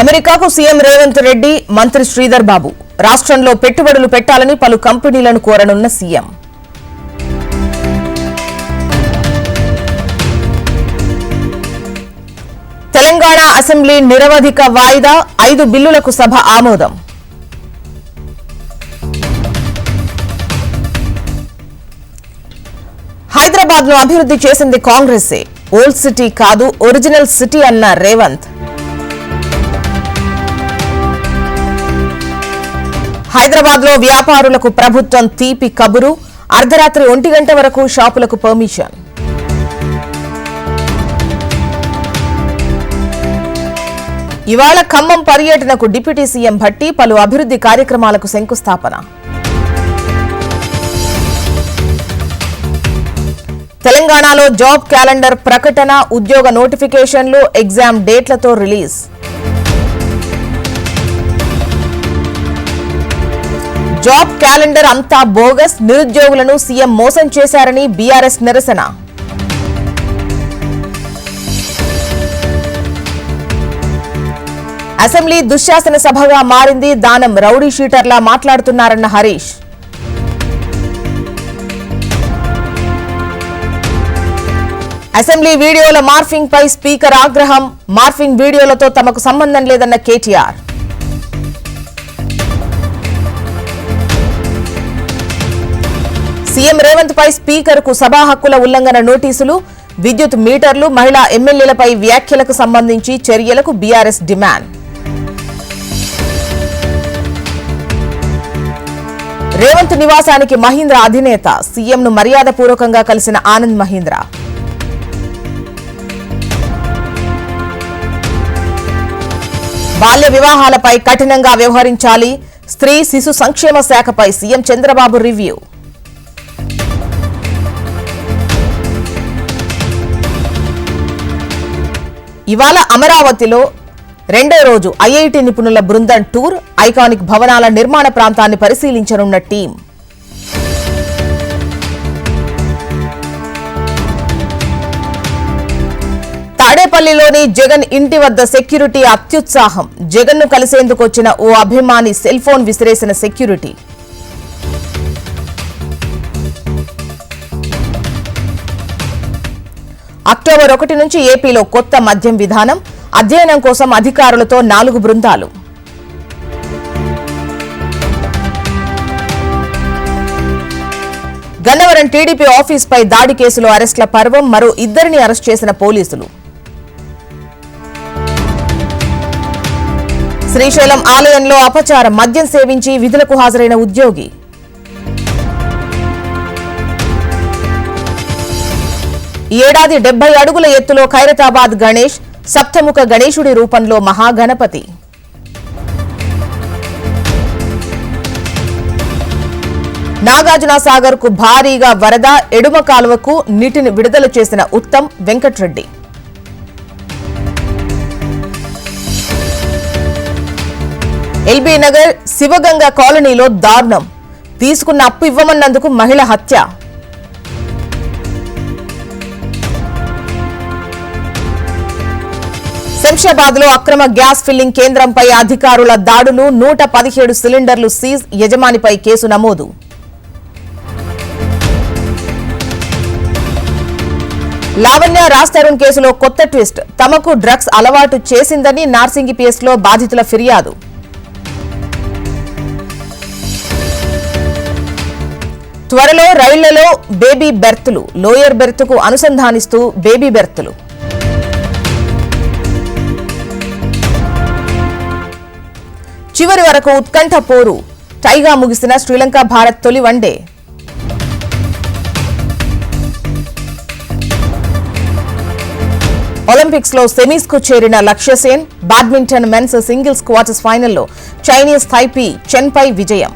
అమెరికాకు సీఎం రేవంత్ రెడ్డి మంత్రి శ్రీధర్ బాబు. రాష్ట్రంలో పెట్టుబడులు పెట్టాలని పలు కంపెనీలను కోరనున్న సీఎం. తెలంగాణ అసెంబ్లీ నిరవధిక వాయిదా ఐదు బిల్లులకు సభ ఆమోదం. హైదరాబాద్ను అభివృద్ధి చేసింది కాంగ్రెసే. ఓల్డ్ సిటీ కాదు ఒరిజినల్ సిటీ అన్న రేవంత్. హైదరాబాద్లో వ్యాపారులకు ప్రభుత్వం తీపి కబురు. అర్ధరాత్రి ఒంటి గంట వరకు షాపులకు పర్మిషన్. ఇవాళ ఖమ్మం పర్యటనకు డిప్యూటీ సీఎం భట్టి పలు అభివృద్ధి కార్యక్రమాలకు శంకుస్థాపన. తెలంగాణలో జాబ్ క్యాలెండర్ ప్రకటన ఉద్యోగ నోటిఫికేషన్లు ఎగ్జామ్ డేట్లతో రిలీజ్. జాబ్ క్యాలెండర్ అంతా బోగస్. నిరుద్యోగులను సీఎం మోసం చేశారని బీఆర్ఎస్ నిరసన. అసెంబ్లీ దుశ్శాసన సభగా మారింది దానం. రౌడీ షీటర్లా మాట్లాడుతున్నారన్న హరీష్. అసెంబ్లీ వీడియోల మార్ఫింగ్ పై స్పీకర్ ఆగ్రహం. మార్ఫింగ్ వీడియోలతో తమకు సంబంధం లేదన్న కేటీఆర్. సీఎం రేవంత్ పై స్పీకర్కు సభా హక్కుల ఉల్లంఘన నోటీసులు విద్యుత్ మీటర్లు మహిళా ఎమ్మెల్యేలపై వ్యాఖ్యలకు సంబంధించి చర్యలకు బీఆర్ఎస్ డిమాండ్. రేవంత్ నివాసానికి మహీంద్ర అధినేత సీఎంను మర్యాదపూర్వకంగా కలిసిన ఆనంద్ మహీంద్ర. బాల్య వివాహాలపై కఠినంగా వ్యవహరించాలి స్త్రీ శిశు సంక్షేమ శాఖపై సీఎం చంద్రబాబు రివ్యూ. ఇవాళ అమరావతిలో రెండో రోజు ఐఐటి నిపుణుల బృందం టూర్ ఐకానిక్ భవనాల నిర్మాణ ప్రాంతాన్ని పరిశీలించనున్న టీం. తాడేపల్లిలోని జగన్ ఇంటి వద్ద సెక్యూరిటీ అత్యుత్సాహం. జగన్ను కలిసేందుకు వచ్చిన ఓ అభిమాని సెల్ ఫోన్ విసిరేసిన సెక్యూరిటీ. అక్టోబర్ ఒకటి నుంచి ఏపీలో కొత్త మద్యం విధానం అధ్యయనం కోసం అధికారులతో నాలుగు బృందాలు. గన్నవరం టీడీపీ ఆఫీస్పై దాడి కేసులో అరెస్టుల పర్వం మరో ఇద్దరిని అరెస్ట్ చేసిన పోలీసులు. శ్రీశైలం ఆలయంలో అపచారం మద్యం సేవించి విధులకు హాజరైన ఉద్యోగి. ఏడాది డెబ్బై అడుగుల ఎత్తులో ఖైరతాబాద్ గణేష్ సప్తముఖ గణేశుడి రూపంలో మహాగణపతి. నాగార్జున సాగర్కు భారీగా వరద ఎడుమ కాలువకు నీటిని విడుదల చేసిన ఉత్తమ్ వెంకట్రెడ్డి. ఎల్బీ నగర్ శివగంగ కాలనీలో దారుణం. తీసుకున్న అప్పు ఇవ్వమన్నందుకు మహిళ హత్య. శంషాబాద్లో అక్రమ గ్యాస్ ఫిల్లింగ్ కేంద్రంపై అధికారుల దాడులు నూట పదిహేడు సిలిండర్లు సీజ్ యజమానిపై కేసు నమోదు. లావణ్య రాజ్ తరుణ్ కేసులో కొత్త ట్విస్ట్. తమకు డ్రగ్స్ అలవాటు చేసిందని నార్సింగిపీఎస్లో బాధితుల ఫిర్యాదు. త్వరలో రైళ్ళలో బేబీ బెర్తులు లోయర్ బెర్త్కు అనుసంధానిస్తూ బేబీ బెర్తులు. చివరి వరకు ఉత్కంఠ పోరు. టైగా ముగిసిన శ్రీలంక భారత్ తొలి వన్డే ఒలింపిక్స్లో సెమీస్కు చేరిన Lakshyasen badminton men's singles quarters ఫైనల్లో చైనీస్ థైపీ చెన్పై విజయం.